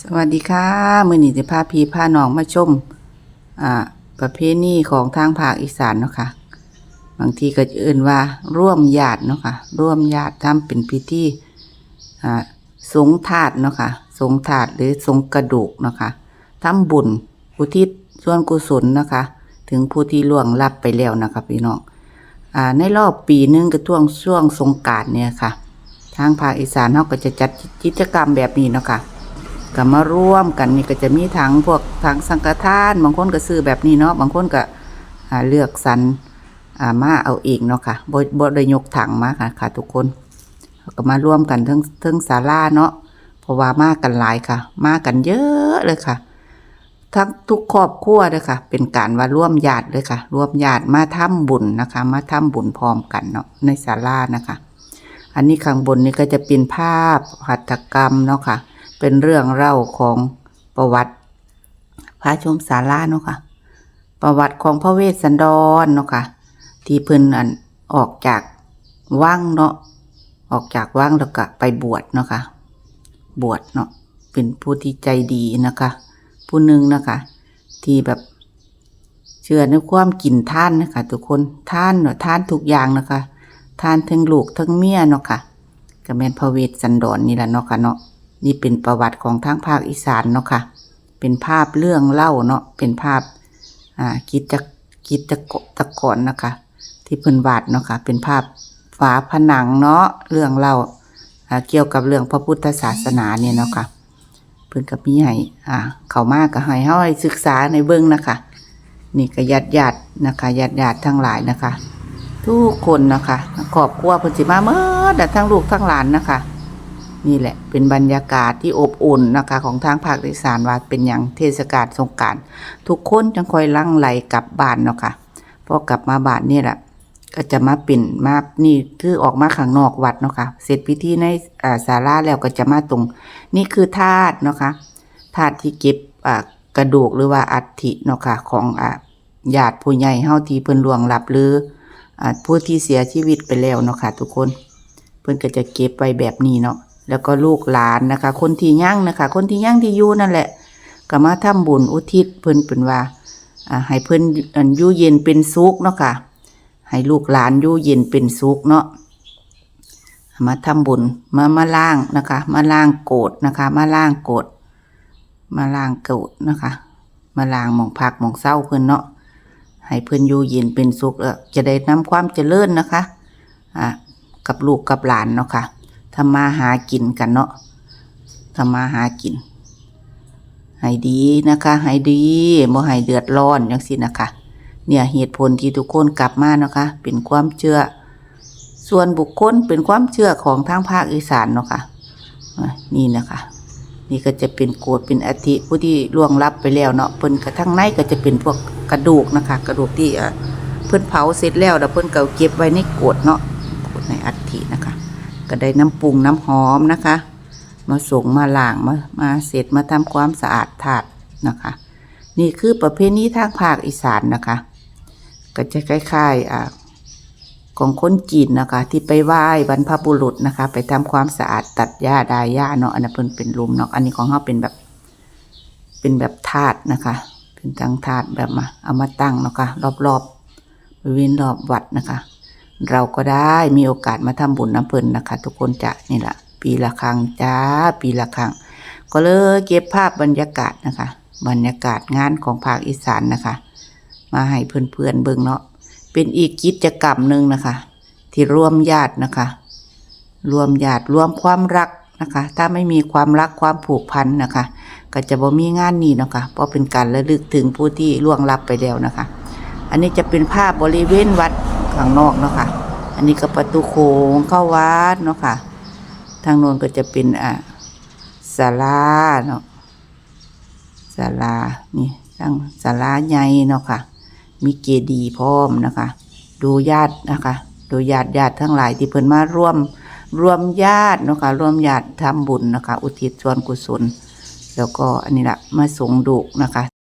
สวัสดีค่ะมือหนีจะพาพีพาน้องมาชมอ่าประเพณีของทางภาคอีสานเนาะค่ะบางทีก็จะเอื่นว่าร่วมญาติเนาะค่ะร่วมญาติทำเป็นพิธีอ่าสงถาดเนาะค่ะสงถาดหรือสงกระดูกเนาะค่ะทำบุญอุทิศส่วนกุศลนะคะ ถึงผู้ที่ล่วงลับไปแล้วนะคะพี่น้องอ่าในรอบปีหนึงก็ช่วงช่วงสงการเนี่ยค่ะ ทางภาคอีสานเขาก็จะจัดกิจกรรมแบบนี้เนาะค่ะ ก็มาร่วมกันนี่ก็จะมีทั้งพวกทั้งสังฆทาน บางคนก็ซื้อแบบนี้เนาะบางคนก็เลือกสรรมาเอาเองเนาะค่ะบ่บ่ได้ยกถังมาค่ะค่ะ ทุกคนก็มาร่วมกันทั้งทั้งศาลาเนาะเพราะว่ามากันหลายค่ะ มากันเยอะเลยค่ะ ทั้งทุกครอบครัวเลยค่ะ เป็นการว่าร่วมญาติเลยค่ะ ร่วมญาติมาทำบุญนะคะ มาทำบุญพร้อมกันเนาะในศาลานะคะ อันนี้ข้างบนนี่ก็จะเป็นภาพหัตถกรรมเนาะค่ะ เป็นเรื่องเล่าของประวัติพระชมสาราเนาะค่ะ ประวัติของพระเวสสันดรเนาะค่ะ ที่เพิ่นอันออกจากว่างเนาะออกจากว่างแล้วก็ไปบวชเนาะค่ะ บวชเนาะเป็นผู้ที่ใจดีนะคะ ผู้หนึ่งนะคะ ที่แบบเชื่อในความกินท่านนะคะทุกคนท่านเนาะท่านทุกอย่างนะคะท่านทั้งลูกทั้งเมียเนาะค่ะก็แม่นพระเวสสันดรนี่แหละเนาะค่ะเนาะ นี่เป็นประวัติของทางภาคอีสานเนาะค่ะ เป็นภาพเรื่องเล่าเนาะ เป็นภาพอ่ากิจกิจตะกอนนะคะ ที่เพิ่นวาดเนาะค่ะ เป็นภาพฝาผนังเนาะ เรื่องเล่าเกี่ยวกับเรื่องพระพุทธศาสนาเนี่ยเนาะค่ะเพิ่นกับมีให้อ่า เขามากก็ให้เฮาให้ศึกษาในเบิ่งนะคะ นี่ก็ญาติญาตินะคะญาติญาติทั้งหลายนะคะ ทุกคนนะคะครอบครัวเพิ่นสิมาเมื่อทั้งลูกทั้งหลานนะคะ นี่แหละ เป็นบรรยากาศที่อบอุ่นนะคะของทางภาคอีสานว่าเป็นอย่างเทศกาลสงการทุกคนจังคอยลังไหลกลับบ้านเนาะค่ะพอกลับมาบ้านนี่แหละก็จะมาปิ่นมานี่คือออกมาข้างนอกวัดเนาะค่ะเสร็จพิธีในอ่าศาลาแล้วก็จะมาตรง นี่คือธาตุเนาะค่ะธาตุที่เก็บอ่ากระดูกหรือว่าอัฐิเนาะค่ะของอ่าญาติผู้ใหญ่เฮาที่เพิ่นล่วงลับหรืออ่าผู้ที่เสียชีวิตไปแล้วเนาะค่ะทุกคน เพิ่นก็จะเก็บไว้แบบนี้เนาะ แล้วก็ลูกหลานนะคะ คนที่ยั่งนะคะ คนที่ยั่งที่อยู่นั่นแหละก็มาทำบุญอุทิศเพิ่นเป็นว่าให้เพิ่นอันยู่เย็นเป็นสุขเนาะค่ะ ให้ลูกหลานอยู่เย็นเป็นสุขเนาะมาทำบุญมามาล่างนะคะ มาล่างโกรธนะคะ มาล่างโกรธมาล่างโกรธนะคะ มาล่างหมองพักหมองเศร้าเพิ่นเนาะให้เพิ่นอยู่เย็นเป็นสุขจะได้นำความเจริญนะคะอ่ากับลูกกับหลานเนาะค่ะ ทำมาหากินกันเนาะทำมาหากินให้ดีนะคะให้ดีบ่ให้เดือดร้อนอย่างสินะคะ เนี่ยเหตุผลที่ทุกคนกลับมาเนาะคะ เป็นความเชื่อ ส่วนบุคคลเป็นความเชื่อของทางภาคอีสานเนาะค่ะอะนี่นะคะนี่ก็จะเป็นโกดเป็นอาทิผู้ที่ล่วงลับไปแล้วเนาะเพิ่นกระทั่งในก็จะเป็นพวกกระดูกนะคะ กระดูกที่เพิ่นเผาเสร็จแล้วแล้วเพิ่นก็เก็บไว้ในโกดเนาะโกดในอัฐินะคะ ก็ได้น้ำปรุงน้ำหอมนะคะ มาส่งมาล้างมามาเสร็จมาทำความสะอาดถาดนะคะ นี่คือประเพณีทางภาคอีสานนะคะ ก็จะคล้ายๆอ่าของคนจีนนะคะ ที่ไปไหว้บรรพบุรุษนะคะ ไปทำความสะอาดตัดหญ้าดายหญ้าเนาะอันนั้นเพิ่นเป็นลุมเนาะอันนี้ของเขาเป็นแบบเป็นแบบถาดนะคะ เป็นตังถาดแบบมาเอามาตั้งเนาะค่ะรอบๆบริเวณรอบวัดนะคะ เราก็ได้มีโอกาสมาทำบุญน้ำเพลินนะคะ ทุกคนจะนี่แหละปีละครั้งจ้าปีละครั้งก็เลยเก็บภาพบรรยากาศนะคะ บรรยากาศงานของภาคอีสานนะคะ มาให้เพื่อนๆเบิ่งเนาะเป็นอีกกิจกรรมหนึ่งนะคะ ที่ร่วมญาตินะคะรวมญาติรวมความรักนะคะ ถ้าไม่มีความรักความผูกพันนะคะ ก็จะบ่มีงานนี้นะคะเพราะเป็นการระลึกถึงผู้ที่ล่วงลับไปแล้วนะคะ อันนี้จะเป็นภาพบริเวณวัด ข้างนอกเนาะค่ะ อันนี้ก็ประตูโค้งเข้าวัดเนาะค่ะ ทางโน้นก็จะเป็นอ่าศาลาเนาะศาลานี่ตั้งศาลาใหญ่เนาะค่ะ มีเจดีย์พร้อมนะคะ ดูญาตินะคะ ดูญาติญาติทั้งหลายที่เพิ่นมาร่วมรวมญาติเนาะค่ะร่วมญาติทำบุญนะคะ อุทิศส่วนกุศล แล้วก็อันนี้ละมาสงดุนะคะ